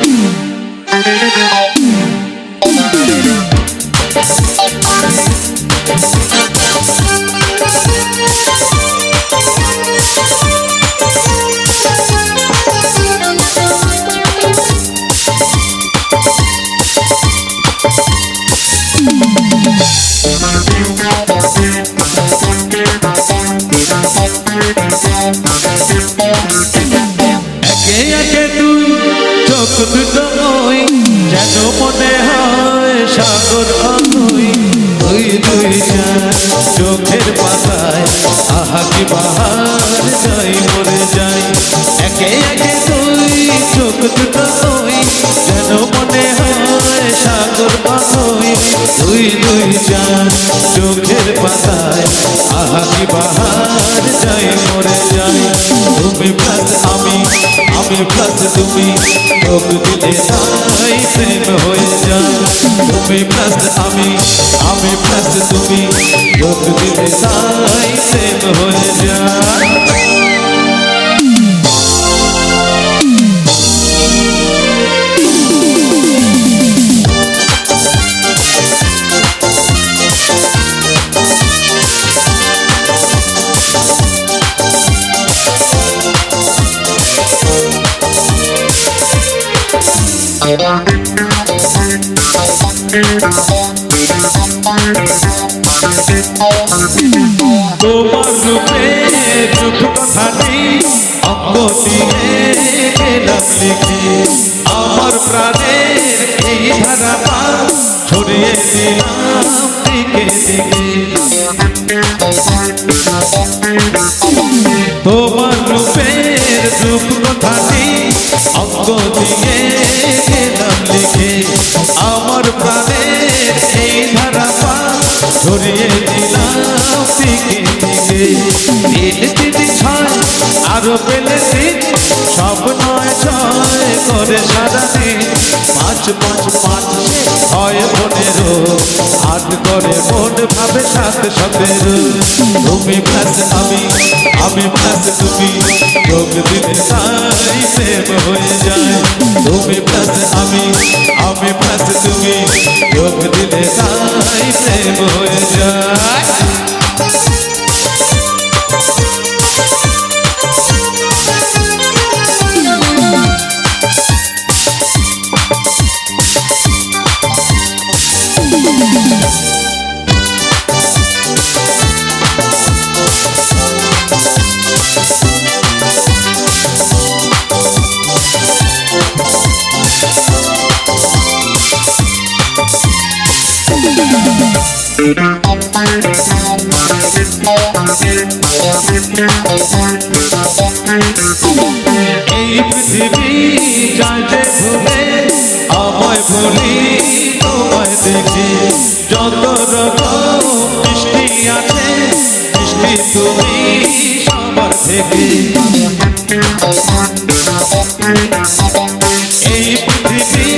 Thank you. একে একে তুই চোখ দুটো ওই যেন মনে হয় সাগর অথই দুই দুই, চার, চোখের পাতায়, আহা কি বাহার যাই মরে যাই। একে একে তুই চোখ দুটো ওই যেন মনে হয় সাগর অথই দুই দুই, চার আমি প্লাস তুমি যোগ দিলে তাই প্রেম হয়ে যায়, তুমি প্লাস আমি আমি প্লাস তুমি যোগ দিলে তাই প্রেম হয়ে যায়। তোমার রূপে রূপ কথাটি অঙ্গ দিয়ে গেলাম লিখে আমার প্রাণের এই ধারাটা ছড়িয়ে দিলাম দিকে দিকে। তোমার রূপের ছড়িয়ে দিলাম দিকে। দিকে ছয় আরও পেলে তিন সব নয় ছয় করে সারাদিন পাঁচ পাঁচ পাঁচ, ছয় পনেরো আট করে মন ভাবে সাত সতেরো তুমি প্লাস আমি আমি প্লাস তুমি যোগ দিলে তাই প্রেম হয়ে যায়। তুমি প্রেম হয়ে যায় এই পৃথিবী মিষ্টি আছে মিষ্টি তুমি সবার থেকে এই পৃথিবী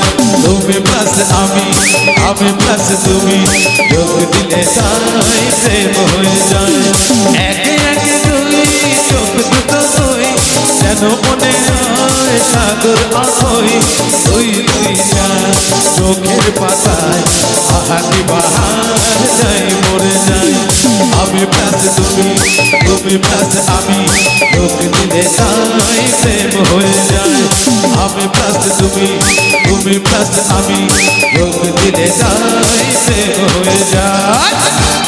আমি আমি প্লাস তুমি। যোগ দিলে তাই প্রেম হয়ে যায় একে একে দুই, চোখ দুটো দুই, যেন মনে হয় সাগর আখই দুই দুই চার, চোখের পাতায় আহাকি বাহার আমি প্লাস তুমি তুমি প্লাস আমি যোগ দিলে তাই প্রেম হয়ে যায় আমি প্লাস তুমি তুমি প্লাস আমি যোগ দিলে তাই প্রেম হয়ে যায়